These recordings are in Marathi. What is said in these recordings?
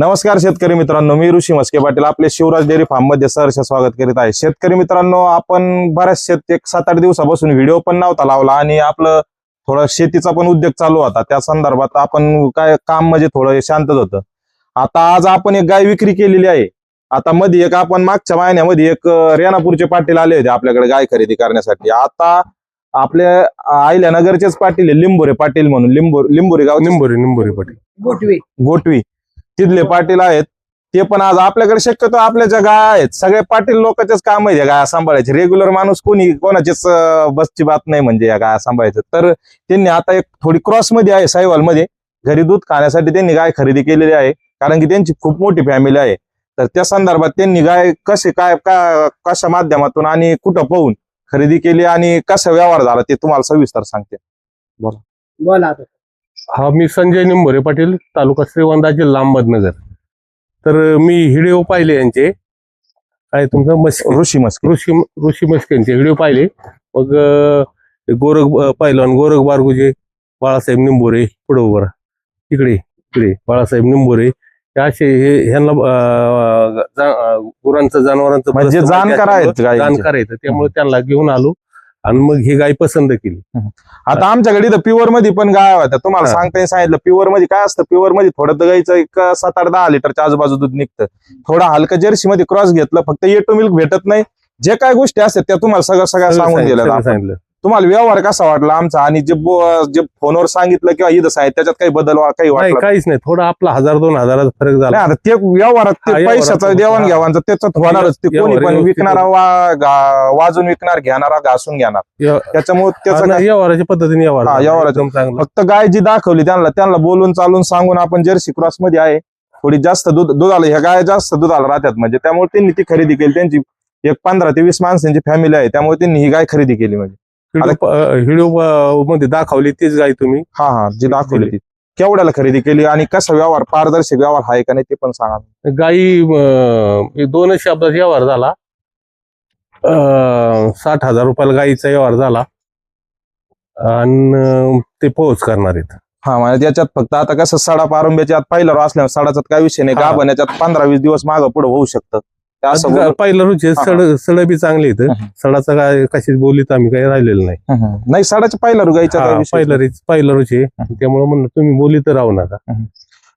नमस्कार शेतकरी मित्रांनो मी ऋषी मस्के पाटील आपले शिवराज डेअरी फार्ममध्ये सहर्ष स्वागत करीत आहे. शेतकरी मित्रांनो आपण बऱ्याच शेत एक सात आठ दिवसापासून व्हिडिओ पण नव्हता लावला आणि आपलं थोडं शेतीचा पण उद्योग चालू होता. त्या संदर्भात आपण काय काम म्हणजे थोडं शांतच होतं. आता आज आपण एक गाय विक्री केलेली आहे. आता मध्ये एक आपण मागच्या महिन्यामध्ये एक रेणापूरचे पाटील आले होते आपल्याकडे गाय खरेदी करण्यासाठी. आता आपल्या आईल्या नगरचेच पाटील आहे, लिंबोरे पाटील म्हणून. लिंबोर लिंबोरे गाव निंबोरी निंबोरी पाटील. गोटवे. गोटवी. तिथले पाटील आहेत ते पण आज आपल्याकडे शक्यतो आपल्या ज्या गाय आहेत. सगळे पाटील लोकांचेच काम आहे या गाया सांभाळायचे. रेग्युलर माणूस कोणी कोणाचीच बसची बात नाही म्हणजे या गाया सांभाळायचं. तर त्यांनी आता एक थोडी क्रॉसमध्ये आहे साईवाल मध्ये घरी दूध खाण्यासाठी त्यांनी गाय खरेदी केलेली आहे. कारण की त्यांची खूप मोठी फॅमिली आहे. तर त्या संदर्भात त्यांनी गाय कसे काय का कशा माध्यमातून आणि कुठं पाहून खरेदी केली आणि कसा व्यवहार झाला ते तुम्हाला सविस्तर सांगते. बोला आता. हा मी संजय निंबोरे पाटील तालुका श्रीवंदा जिल्हा अहमदनगर तर मी व्हिडिओ पाहिले यांचे. काय तुमचं? मस्के. ऋषी मस्के. ऋषी ऋषी मस्केंचे व्हिडिओ पाहिले. मग गोरख अं, पहिलवान गोरख बारगुजे बाळासाहेब निंबोरे पुढे उभं. इकडे इकडे बाळासाहेब निंबोरे. असे हे ह्यांना गुरांचं जनावरांचं म्हणजे. जाणकार आहेत. त्यामुळे त्यांना घेऊन आलो. आणि मग ही गाय पसंत केली. आता आमच्याकडे इथं प्युअरमध्ये पण गाय होत्या. तुम्हाला हा. सांगता सांगितलं प्युअरमध्ये काय असतं? प्युअरमध्ये थोडं तर गाईचं एक सात आठ दहा लिटरच्या आजूबाजू दूध निघतं. थोडं हलकं जर्सी मध्ये क्रॉस घेतलं फक्त ए टू मिल्क भेटत नाही. जे काय गोष्टी असतात त्या तुम्हाला सगळं सगळ्या सांगून सगळं दिल्या सांगितलं सांगितलं. तुम्हाला व्यवहार कसा वाटला आमचा? आणि जे जे फोनवर सांगितलं किंवा इथं सांगितलं त्याच्यात काही बदल काही वाटलं? काहीच नाही. थोडा आपला हजार दोन हजाराचा फरक झाला. आता ते व्यवहारात ते पैशाचं. देवाणघेवाणचं त्याच्यात होणारच. ते कोणी पण विकणारा वाजून विकणार घेणारा घासून घेणार. त्याच्यामुळे त्याचं व्यवहाराच्या पद्धतीने. व्यवहाराच्या- फक्त गाय जी दाखवली त्यांना. त्यांना बोलून चालून सांगून आपण जर्सी क्रॉसमध्ये आहे. थोडी जास्त दूध दुधाला ह्या गाय जास्त दुधाला राहतात. म्हणजे त्यामुळे त्यांनी ती खरेदी केली. त्यांची एक पंधरा ते वीस माणसांची फॅमिली आहे. त्यामुळे त्यांनी ही गाय खरेदी केली म्हणजे. व्हिडिओमध्ये दाखवली तीच गाय तुम्ही? हा हा जी दाखवली ती. केवढ्याला खरेदी केली आणि कसा व्यवहार पारदर्शक व्यवहार आहे का नाही ते पण सांगा. गाई दोनच शब्दात व्यवहार झाला. साठ हजार रुपयाला गाईचा व्यवहार झाला. आणि ते पोहोच करणार आहेत. हा म्हणजे त्याच्यात फक्त आता कसं सडा पारंब्याच्या आत पहिला असल्यामुळे सडाचा काय विषय नाही. गाभण याच्यात पंधरा वीस दिवस मागं पुढे होऊ शकतं. ते असं आता बोलू- पहिलं रुचे सड सड बी चांगले इथं. सडाचं काय कशीच बोलीत आम्ही काही राहिलेलं नाही. नाही सडाच्या पहिला रो गायच्या पहिलं रुच पहिलं रुचे त्यामुळे म्हणलं तुम्ही बोलीत राहू नका.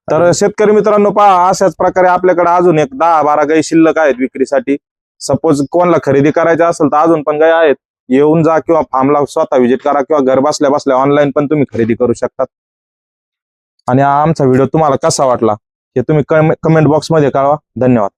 तर शेतकरी मित्रांनो पहा अशाच प्रकारे आपल्याकडे अजून एक दहा बारा गाई शिल्लक आहेत विक्रीसाठी. सपोज कोणाला खरेदी करायची असेल तर अजून पण गाय आहेत. येऊन जा किंवा फार्मला स्वतः व्हिजिट करा किंवा घर बसल्या बसल्या ऑनलाईन पण तुम्ही खरेदी करू शकतात. आणि आमचा व्हिडिओ तुम्हाला कसा वाटला हे तुम्ही कमेंट बॉक्समध्ये कळवा. धन्यवाद.